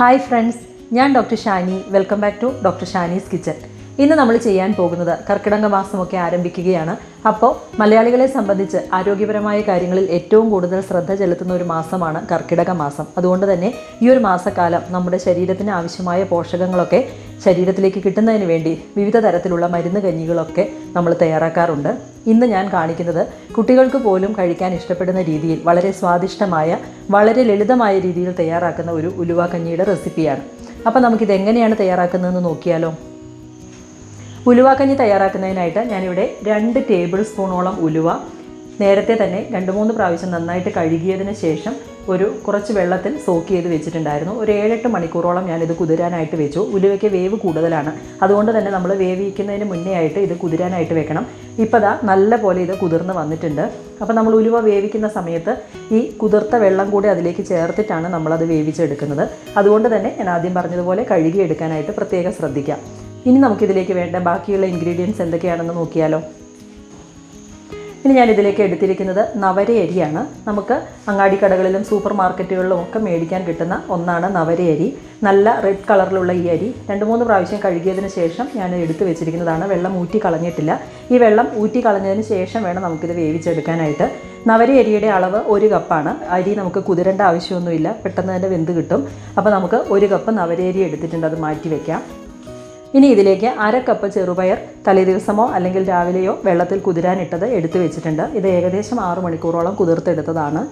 Hi friends ഞാൻ doctor Shani. Welcome back to doctor Shani's kitchen ഇന്ന് നമ്മൾ ചെയ്യാൻ പോകുന്നത് കർക്കിടക മാസമൊക്കെ ആരംഭിക്കുകയാണ്. അപ്പോൾ മലയാളികളെ സംബന്ധിച്ച് ആരോഗ്യപരമായ കാര്യങ്ങളിൽ ഏറ്റവും കൂടുതൽ ശ്രദ്ധ ചെലുത്തുന്ന ഒരു മാസമാണ് കർക്കിടക മാസം. അതുകൊണ്ട് തന്നെ ഈ ഒരു മാസക്കാലം നമ്മുടെ ശരീരത്തിന് ആവശ്യമായ പോഷകങ്ങളൊക്കെ ശരീരത്തിലേക്ക് കിട്ടുന്നതിന് വേണ്ടി വിവിധ തരത്തിലുള്ള മരുന്ന് കഞ്ഞികളൊക്കെ നമ്മൾ തയ്യാറാക്കാറുണ്ട്. ഇന്ന് ഞാൻ കാണിക്കുന്നത് കുട്ടികൾക്ക് പോലും കഴിക്കാൻ ഇഷ്ടപ്പെടുന്ന രീതിയിൽ വളരെ സ്വാദിഷ്ടമായ വളരെ ലളിതമായ രീതിയിൽ തയ്യാറാക്കുന്ന ഒരു ഉലുവ കഞ്ഞിയുടെ റെസിപ്പിയാണ്. അപ്പോൾ നമുക്കിത് എങ്ങനെയാണ് തയ്യാറാക്കുന്നതെന്ന് നോക്കിയാലോ? ഉലുവാക്കഞ്ഞി തയ്യാറാക്കുന്നതിനായിട്ട് ഞാനിവിടെ രണ്ട് ടേബിൾ സ്പൂണോളം ഉലുവ. നേരത്തെ തന്നെ രണ്ട് മൂന്ന് പ്രാവശ്യം നന്നായിട്ട് കഴുകിയതിന് ശേഷം ഒരു കുറച്ച് വെള്ളത്തിൽ സോക്ക് ചെയ്ത് വെച്ചിട്ടുണ്ടായിരുന്നു. ഒരു ഏഴെട്ട് മണിക്കൂറോളം ഞാനിത് കുതിരാനായിട്ട് വെച്ചു. ഉലുവയ്ക്ക് വേവ് കൂടുതലാണ്. അതുകൊണ്ട് തന്നെ നമ്മൾ വേവിക്കുന്നതിന് മുന്നേ ആയിട്ട് ഇത് കുതിരാനായിട്ട് വെക്കണം. ഇപ്പോൾ ദാ നല്ല പോലെ ഇത് കുതിർന്ന് വന്നിട്ടുണ്ട്. അപ്പോൾ നമ്മൾ ഉലുവ വേവിക്കുന്ന സമയത്ത് ഈ കുതിർത്ത വെള്ളം കൂടി അതിലേക്ക് ചേർത്തിട്ടാണ് നമ്മളത് വേവിച്ചെടുക്കുന്നത്. അതുകൊണ്ട് തന്നെ ഞാൻ ആദ്യം പറഞ്ഞതുപോലെ കഴുകിയെടുക്കാനായിട്ട് പ്രത്യേകം ശ്രദ്ധിക്കാം. ഇനി നമുക്കിതിലേക്ക് വേണ്ട ബാക്കിയുള്ള ഇൻഗ്രീഡിയൻസ് എന്തൊക്കെയാണെന്ന് നോക്കിയാലോ. ഇനി ഞാനിതിലേക്ക് എടുത്തിരിക്കുന്നത് നവര അരിയാണ് നമുക്ക് അങ്ങാടിക്കടകളിലും സൂപ്പർ മാർക്കറ്റുകളിലും ഒക്കെ മേടിക്കാൻ കിട്ടുന്ന ഒന്നാണ് നവര അരി നല്ല റെഡ് കളറിലുള്ള ഈ അരി. രണ്ട് മൂന്ന് പ്രാവശ്യം കഴുകിയതിന് ശേഷം ഞാൻ എടുത്തു വെച്ചിരിക്കുന്നതാണ്. വെള്ളം ഊറ്റി കളഞ്ഞിട്ടില്ല. ഈ വെള്ളം ഊറ്റി കളഞ്ഞതിന് ശേഷം വേണം നമുക്കിത് വേവിച്ചെടുക്കാനായിട്ട്. നവര അരിയുടെ അളവ് ഒരു കപ്പാണ്. അരി നമുക്ക് കുതിരേണ്ട ആവശ്യമൊന്നുമില്ല. പെട്ടെന്ന് തന്നെ വെന്ത് കിട്ടും. അപ്പോൾ നമുക്ക് ഒരു കപ്പ് നവര അരി എടുത്തിട്ടുണ്ട്. അത് മാറ്റി വയ്ക്കാം ഇനി ഇതിലേക്ക് അര കപ്പ് ചെറുപയർ തലേദിവസമോ അല്ലെങ്കിൽ രാവിലെയോ വെള്ളത്തിൽ കുതിരാനിട്ടത് എടുത്തു വെച്ചിട്ടുണ്ട്. ഇത് ഏകദേശം ആറ് മണിക്കൂറോളം കുതിർത്തെടുത്തതാണ്.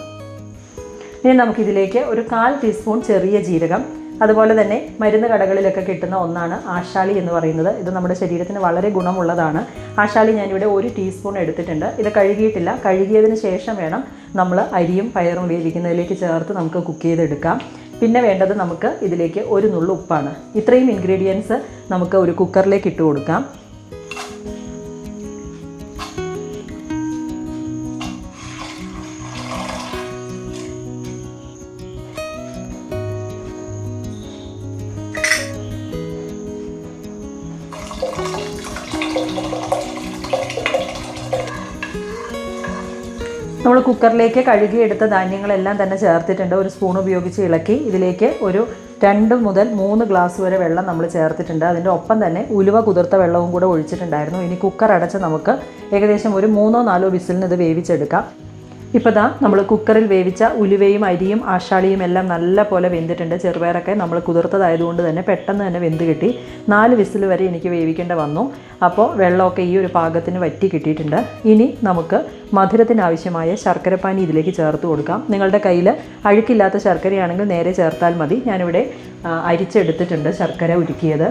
ഇനി നമുക്കിതിലേക്ക് ഒരു കാൽ ടീസ്പൂൺ ചെറിയ ജീരകം അതുപോലെ തന്നെ മരുന്ന് കടകളിലൊക്കെ കിട്ടുന്ന ഒന്നാണ് ആശാളി എന്ന് പറയുന്നത്. ഇത് നമ്മുടെ ശരീരത്തിന് വളരെ ഗുണമുള്ളതാണ്. ആശാളി ഞാനിവിടെ ഒരു ടീസ്പൂൺ എടുത്തിട്ടുണ്ട്. ഇത് കഴുകിയിട്ടില്ല. കഴുകിയതിന് ശേഷം വേണം നമ്മൾ അരിയും പയറും വേവിക്കുന്നതിലേക്ക് ചേർത്ത് നമുക്ക് കുക്ക് ചെയ്തെടുക്കാം. പിന്നെ വേണ്ടത് നമുക്ക് ഇതിലേക്ക് ഒരു നുള്ളു ഉപ്പാണ്. ഇത്രയും ഇൻഗ്രീഡിയൻസ് നമുക്ക് ഒരു കുക്കറിലേക്ക് ഇട്ട് കൊടുക്കാം. നമ്മൾ കുക്കറിലേക്ക് കഴുകിയെടുത്ത ധാന്യങ്ങളെല്ലാം തന്നെ ചേർത്തിട്ടുണ്ട്. ഒരു സ്പൂൺ ഉപയോഗിച്ച് ഇളക്കി ഇതിലേക്ക് ഒരു രണ്ട് മുതൽ മൂന്ന് ഗ്ലാസ് വരെ വെള്ളം നമ്മൾ ചേർത്തിട്ടുണ്ട്. അതിന്റെ ഒപ്പം തന്നെ ഉലുവ കുതിർത്ത വെള്ളവും കൂടെ ഒഴിച്ചിട്ടുണ്ടായിരുന്നു. ഇനി കുക്കർ അടച്ച് നമുക്ക് ഏകദേശം ഒരു മൂന്നോ നാലോ വിസിലിന് ഇത് വേവിച്ചെടുക്കാം. ഇപ്പോൾ ദാ നമ്മൾ കുക്കറിൽ വേവിച്ച ഉലുവയും അരിയും ആഷാളിയും എല്ലാം നല്ല പോലെ വെന്തിട്ടുണ്ട്. ചെറുപയറൊക്കെ നമ്മൾ കുതിർത്തതായതുകൊണ്ട് തന്നെ പെട്ടെന്ന് തന്നെ വെന്ത് കിട്ടി. നാല് വിസിൽ വരെ എനിക്ക് വേവിക്കേണ്ട വന്നു. അപ്പോൾ വെള്ളമൊക്കെ ഈ ഒരു പാകത്തിന് വറ്റി കിട്ടിയിട്ടുണ്ട്. ഇനി നമുക്ക് മധുരത്തിനാവശ്യമായ ശർക്കരപ്പാനി ഇതിലേക്ക് ചേർത്ത് കൊടുക്കാം. നിങ്ങളുടെ കയ്യിൽ അഴുക്കില്ലാത്ത ശർക്കരയാണെങ്കിൽ നേരെ ചേർത്താൽ മതി. ഞാനിവിടെ അരിച്ചെടുത്തിട്ടുണ്ട് ശർക്കര ഉരുക്കിയത്.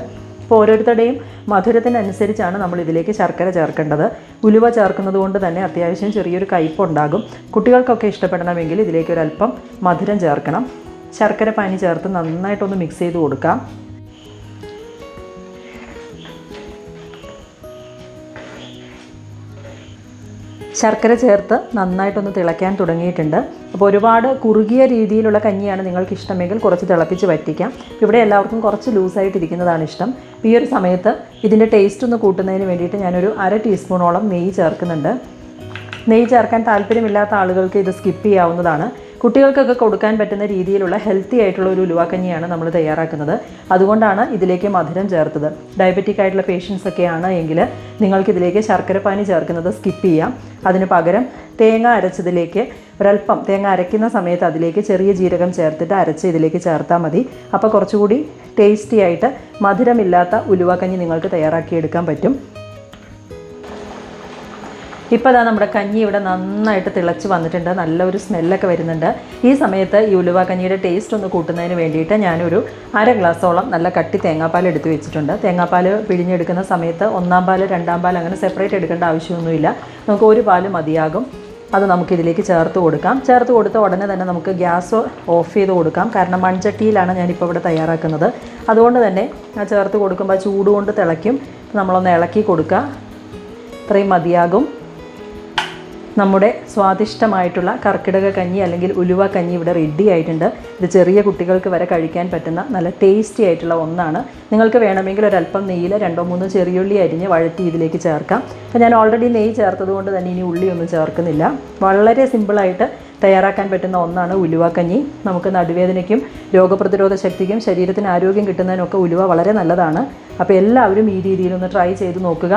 അപ്പോൾ ഓരോരുത്തരുടെയും മധുരത്തിനനുസരിച്ചാണ് നമ്മൾ ഇതിലേക്ക് ശർക്കര ചേർക്കേണ്ടത്. ഉലുവ ചേർക്കുന്നത് കൊണ്ട് തന്നെ അത്യാവശ്യം ചെറിയൊരു കയ്പുണ്ടാകും. കുട്ടികൾക്കൊക്കെ ഇഷ്ടപ്പെടണമെങ്കിൽ ഇതിലേക്ക് ഒരല്പം മധുരം ചേർക്കണം. ശർക്കര പാനി ചേർത്ത് നന്നായിട്ടൊന്ന് മിക്സ് ചെയ്ത് കൊടുക്കാം. ശർക്കര ചേർത്ത് നന്നായിട്ടൊന്ന് തിളയ്ക്കാൻ തുടങ്ങിയിട്ടുണ്ട്. അപ്പോൾ ഒരുപാട് കുറുകിയ രീതിയിലുള്ള കഞ്ഞിയാണ് നിങ്ങൾക്ക് ഇഷ്ടമെങ്കിൽ കുറച്ച് തിളപ്പിച്ച് വറ്റിക്കാം. ഇവിടെ എല്ലാവർക്കും കുറച്ച് ലൂസായിട്ടിരിക്കുന്നതാണ് ഇഷ്ടം. ഈ ഒരു സമയത്ത് ഇതിന്റെ ടേസ്റ്റ് ഒന്ന് കൂട്ടുന്നതിന് വേണ്ടിയിട്ട് ഞാനൊരു അര ടീസ്പൂണോളം നെയ്യ് ചേർക്കുന്നുണ്ട്. നെയ്യ് ചേർക്കാൻ താല്പര്യമില്ലാത്ത ആളുകൾക്ക് ഇത് സ്കിപ്പ് ചെയ്യാവുന്നതാണ്. കുട്ടികൾക്കൊക്കെ കൊടുക്കാൻ പറ്റുന്ന രീതിയിലുള്ള ഹെൽത്തി ആയിട്ടുള്ള ഒരു ഉലുവാക്കഞ്ഞിയാണ് നമ്മൾ തയ്യാറാക്കുന്നത്. അതുകൊണ്ടാണ് ഇതിലേക്ക് മധുരം ചേർത്തത്. ഡയബറ്റിക് ആയിട്ടുള്ള പേഷ്യൻസ് ഒക്കെയാണ് എങ്കിൽ നിങ്ങൾക്ക് ഇതിലേക്ക് ശർക്കരപ്പാനി ചേർക്കുന്നത് സ്കിപ്പ് ചെയ്യാം. അതിന് പകരം തേങ്ങ അരച്ചതിലേക്ക് ഒരല്പം തേങ്ങ അരയ്ക്കുന്ന സമയത്ത് അതിലേക്ക് ചെറിയ ജീരകം ചേർത്തിട്ട് അരച്ച് ഇതിലേക്ക് ചേർത്താൽ മതി. അപ്പോൾ കുറച്ചുകൂടി ടേസ്റ്റി ആയിട്ട് മധുരമില്ലാത്ത ഉലുവാക്കഞ്ഞി നിങ്ങൾക്ക് തയ്യാറാക്കിയെടുക്കാൻ പറ്റും. ഇപ്പോൾ അതാ നമ്മുടെ കഞ്ഞി ഇവിടെ നന്നായിട്ട് തിളച്ച് വന്നിട്ടുണ്ട്. നല്ലൊരു സ്മെല്ലൊക്കെ വരുന്നുണ്ട്. ഈ സമയത്ത് ഈ ഉലുവ കഞ്ഞിയുടെ ടേസ്റ്റ് ഒന്ന് കൂട്ടുന്നതിന് വേണ്ടിയിട്ട് ഞാനൊരു അര ഗ്ലാസ്സോളം നല്ല കട്ടി തേങ്ങാപ്പാൽ എടുത്ത് വെച്ചിട്ടുണ്ട്. തേങ്ങാപ്പാൽ പിഴിഞ്ഞെടുക്കുന്ന സമയത്ത് ഒന്നാം പാൽ രണ്ടാം പാൽ അങ്ങനെ സെപ്പറേറ്റ് എടുക്കേണ്ട ആവശ്യമൊന്നുമില്ല. നമുക്ക് ഒരു പാൽ മതിയാകും. അത് നമുക്കിതിലേക്ക് ചേർത്ത് കൊടുക്കാം. ചേർത്ത് കൊടുത്ത ഉടനെ തന്നെ നമുക്ക് ഗ്യാസ് ഓഫ് ചെയ്ത് കൊടുക്കാം. കാരണം മൺചട്ടിയിലാണ് ഞാനിപ്പോൾ ഇവിടെ തയ്യാറാക്കുന്നത്. അതുകൊണ്ട് തന്നെ ചേർത്ത് കൊടുക്കുമ്പോൾ ചൂട് കൊണ്ട് തിളയ്ക്കും. നമ്മളൊന്ന് ഇളക്കി കൊടുക്കുക. ഇത്രയും മതിയാകും. നമ്മുടെ സ്വാദിഷ്ടമായിട്ടുള്ള കർക്കിടക കഞ്ഞി അല്ലെങ്കിൽ ഉലുവ കഞ്ഞി ഇവിടെ റെഡി ആയിട്ടുണ്ട്. ഇത് ചെറിയ കുട്ടികൾക്ക് വരെ കഴിക്കാൻ പറ്റുന്ന നല്ല ടേസ്റ്റി ആയിട്ടുള്ള ഒന്നാണ്. നിങ്ങൾക്ക് വേണമെങ്കിൽ ഒരല്പം നെയ്യിൽ രണ്ടോ മൂന്നോ ചെറിയുള്ളി അരിഞ്ഞ് വഴറ്റി ഇതിലേക്ക് ചേർക്കാം. അപ്പോൾ ഞാൻ ഓൾറെഡി നെയ്യ് ചേർത്തതുകൊണ്ട് തന്നെ ഇനി ഉള്ളിയൊന്നും ചേർക്കുന്നില്ല. വളരെ സിമ്പിളായിട്ട് തയ്യാറാക്കാൻ പറ്റുന്ന ഒന്നാണ് ഉലുവ കഞ്ഞി. നമുക്ക് നടുവേദനയ്ക്കും രോഗപ്രതിരോധ ശക്തിക്കും ശരീരത്തിന് ആരോഗ്യം കിട്ടുന്നതിനൊക്കെ ഉലുവ വളരെ നല്ലതാണ്. അപ്പോൾ എല്ലാവരും ഈ രീതിയിലൊന്ന് ട്രൈ ചെയ്ത് നോക്കുക.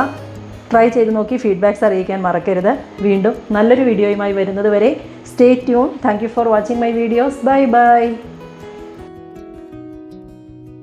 ട്രൈ ചെയ്ത് നോക്കി ഫീഡ്ബാക്ക്സ് അറിയിക്കാൻ മറക്കരുത്. വീണ്ടും നല്ലൊരു വീഡിയോയുമായി വരുന്നത് വരെ stay tune thank you for watching my videos bye bye